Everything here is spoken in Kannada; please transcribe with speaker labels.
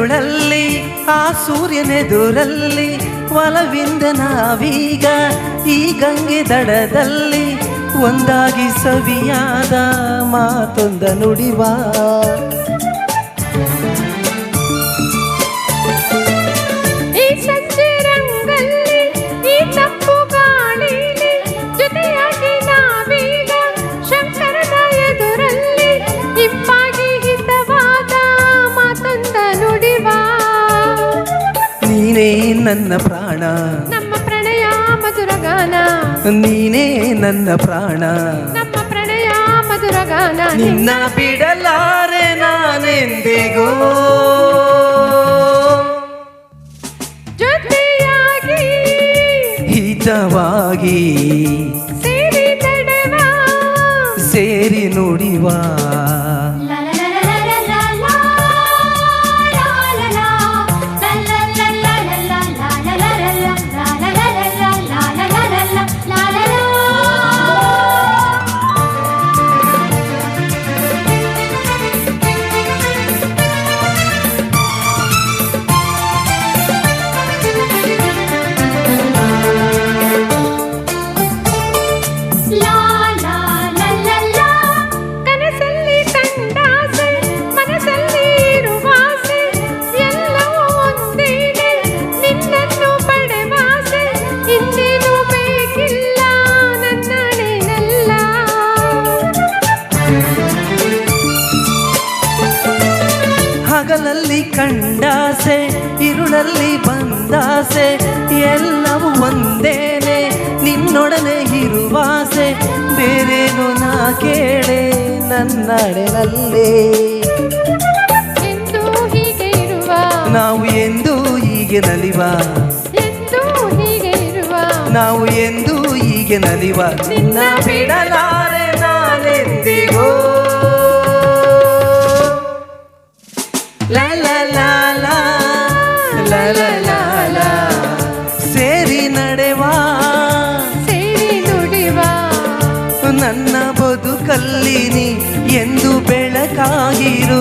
Speaker 1: ಬಾನನೆರುಳಲ್ಲಿ ಆ ಸೂರ್ಯನೆದುರಲ್ಲಿ ಒಲವಿಂದ ನಾವೀಗ ಈ ಗಂಗೆ ದಡದಲ್ಲಿ ಒಂದಾಗಿ ಸವಿಯಾದ ಮಾತೊಂದ ನುಡಿವ. ನನ್ನ ಪ್ರಾಣ.
Speaker 2: ನಮ್ಮ ಪ್ರಣಯ ಮಧುರ ಗಾನ.
Speaker 1: ನೀನೇ ನನ್ನ ಪ್ರಾಣ.
Speaker 2: ನಮ್ಮ ಪ್ರಣಯ ಮಧುರ ಗಾನ.
Speaker 1: ನಿನ್ನ ಬಿಡಲಾರೆ ನಾನೆಂದಿಗೂ.
Speaker 2: ಜೊತೆಯಾಗಿ
Speaker 1: ಹಿತವಾಗಿ
Speaker 2: ಸೇರಿ ನಡೆವ.
Speaker 1: ಹಗಲಲ್ಲಿ ಕಂಡಾಸೆ ಇರುಳಲ್ಲಿ ಬಂದಾಸೆ ಎಲ್ಲವೂ ಒಂದೇನೆ ನಿನ್ನೊಡನೆ ಇರುವಾಸೆ. ಬೇರೇನು ನಾ ಕೇಳೆ ನನ್ನಡೆನಲ್ಲೇ ನಾವು ಎಂದು ಹೀಗೆ ನಲಿವ. ನಾವು ಎಂದು ಹೀಗೆ ನಲಿವ. ನಿನ್ನ ಬಿಡಲಾರೆ ನಾನೆಂದಿಗೋ. ಎಂದು ಬೆಳಕಾಗಿರು.